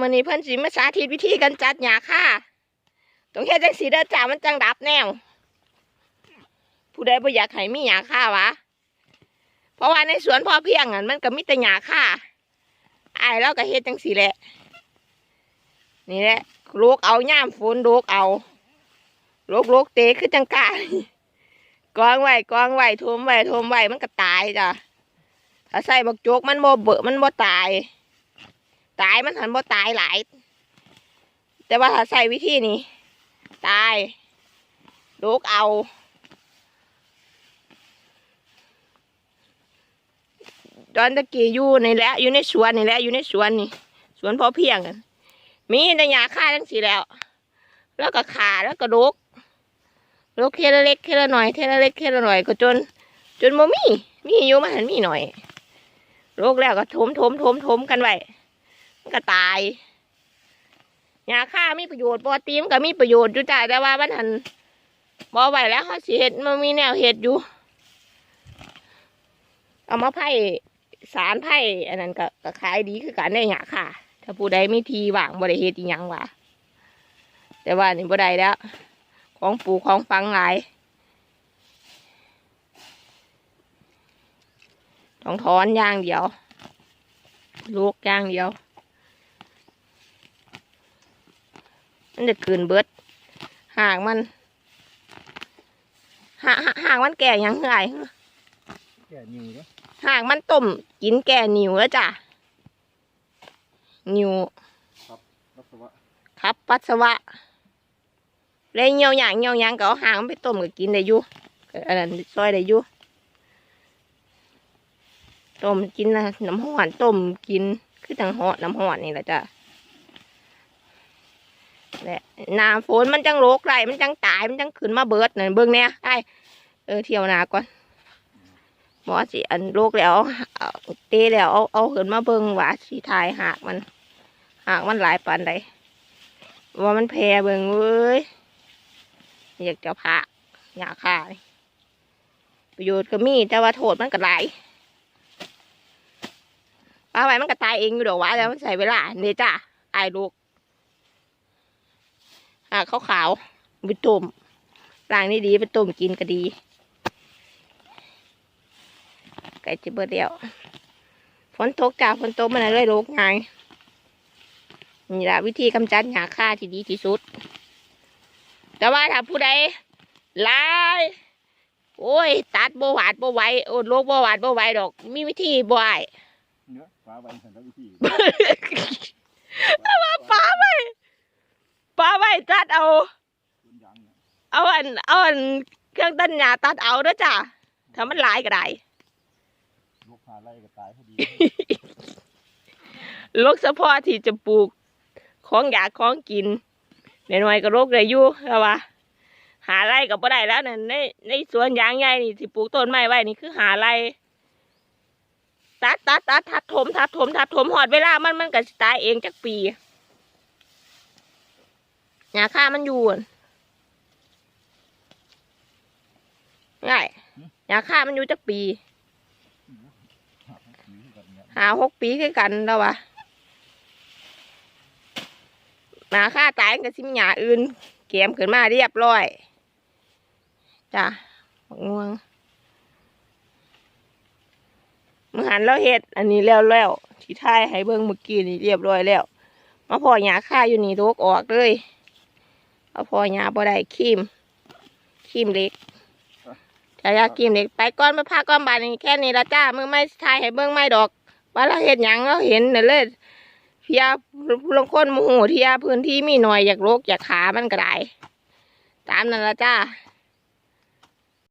มื้อนี้เพิ่นสิมาสาธิตวิธีการจัดหญ้าค่าต้องเฮ็ดจังซี่เด้อจ้ามันจังดับแนว ผู้ใดบ่อยากให้มีหญ้าค่าวะ เพราะว่าในสวนพ่อเพียงอะมันก็มีแต่หญ้าค่าอ้เราก็เฮ็ดจังซี่แหละ นี่แหละลูกเอาย่ามฝนลูกเอาลูกลูกเตะคือจังกากองไว้กองไว้ทมไว้ทมไว้มันก็ตายจ้ะถ้าใส่บักโจกมันบ่เบอะมันบ่ตาย ตายมันหันบ่ตายหลาย แต่ว่าถ้าใส่วิธีนี้ ตายลูกเอาตอนตะกี้อยู่ในแหละอยู่ในสวนนี่แหละอยู่ในสวนนี่สวนพอเพียงกัน มีแต่หญ้าค่าทั้งสีแล้ว แล้วก็ขาแล้วก็ลูกลูกเคละเล็กเคละหน่อยเคละเล็กเคละหน่อยก็จน จนโมมีมีอยู่มาหันมีหน่อยลูกแล้วก็ถมถมถมถมกันไว้ ก็ตายยาฆ่ามีประโยชน์ปอตีมก็มีประโยชน์อยู่จ้าแต่ว่ามันหันบอไหวแล้วเขาสิเห็ดมันมีแนวเห็ดอยู่ เอามาไผ่สารไผ่อันนั้นก็ก็ขายดีคือกันได้หยาค่ะ ถ้าผู้ใดไมีทีว่างบ่ได้เฮ็ดอีหยังว่ะแต่ว่านี่บ่ได้แล้ว ของปลูกของฟังหลายต้องถอนอย่างเดียวลูกย่างเดียว มันจะคืนเบิดหากมันหาหาหากมันแก่ยังไงแก่นิวเนาะหากมันต้มกินแก่นิวแล้วจ้ะนิวรัศวะครับปัสสาวะเลยเหี่ยวหยางเหี่ยวหยางก็เอาหางมันไปต้มก็กินได้อยู่ก็อันนั้นซอยได้อยู่ต้มกินนะน้ำหอนต้มกินคือจังหอน้ำหอนนี่แหละจ้ะ แหละหนาฝนมันจังโรคไรมันจังตายมันจังขึ้นมาเบิดนั่นเบิ่งเนี่ยไอ้เออเที่ยวนาก่อนหมอสิอันโรคแล้วเตะแล้วเอาเอาขึ้นมาเบิ่งว่าสีทายหากมัน หากมันหลายปานใดว่ามันแพร่เบิ่งเว้ยอยากจะผ่าอยากฆ่าประโยชน์ก็มีแต่ว่าโทษมันก็หลายปลาไว้มันก็ตายเองอยู่ดอกวะแล้วมันใส่เวลาเนี่ยจ้าไอ้ลูก หากขาวๆไปต้มล้างนี่ดีไปต้มกินก็ดี ไก่จะเบิดเดียวฝนตกจ้าฝนตกมันเลยโรคไงนี่แหละวิธีกำจัดหญ้าค่าที่ดีที่สุด แต่ว่าถ้าผู้ใดหลายโอ้ย ตัดบ่หวาดบ่ไหวโอ้โลกบ่หวาดบ่ไหวดอก มีวิธีบ่ไหวเนื้อฟ้าใบสันตวิธี แต่ว่าป้าไว้ป้าไว้ตัดเอา สวนยางเนี่ย เอาอั นเอาอันเครื่องตัดหญ้าตัดเอาเด้อจ้ะถ้ามันหลายก็ได้ลูกหาไร่ก็ตายพอดีโรคเฉพาะที่จะปลูกของอยากของกินหน่อยๆก็โรคได้อยู่แต่ว่า หาไรก็บ่ได้แล้วนั่นในในสวนยางใหญ่นี่ที่ปลูกต้นไม้ไว้นี่คือหาไรตัดตัดตัดทัดถมทัดถมทัดถมหอดเวลามันมันก็สิตายเองจักปีหญ้าค่ามันอยู่อั่น ง่ายหญ้าค่ามันอยู่จักปีหาหกปีคือกันแล้ววะหมาค่าตายกับสิมหยาอื่นเกมขึ้นมาเรียบร้อยจ้ะบักง่วงมือหันแล้วเฮ็ด อันนี้แล้วแล้วที่ท้ายให้เบิ่งเมื่อกี้นี่เรียบร้อยแล้วมาพอหยาค่าอยู่นี่โรกออกเลยเอาพอหยาบ่ได้ครีมครีมเล็ก จะอยากครีมเด็กไปก้อนมาพาก้อนบานนี่แค่นี้ละจ้ามือไม่ทายให้เบื้องไม่ดอกว่าเราเห็นหยังเราเห็นน่ะเลยเพียลงคนมโหเทียพื้นที่มีหน่อยอยากโรคอยากขามันก็ได้ตามนั่นละจ้า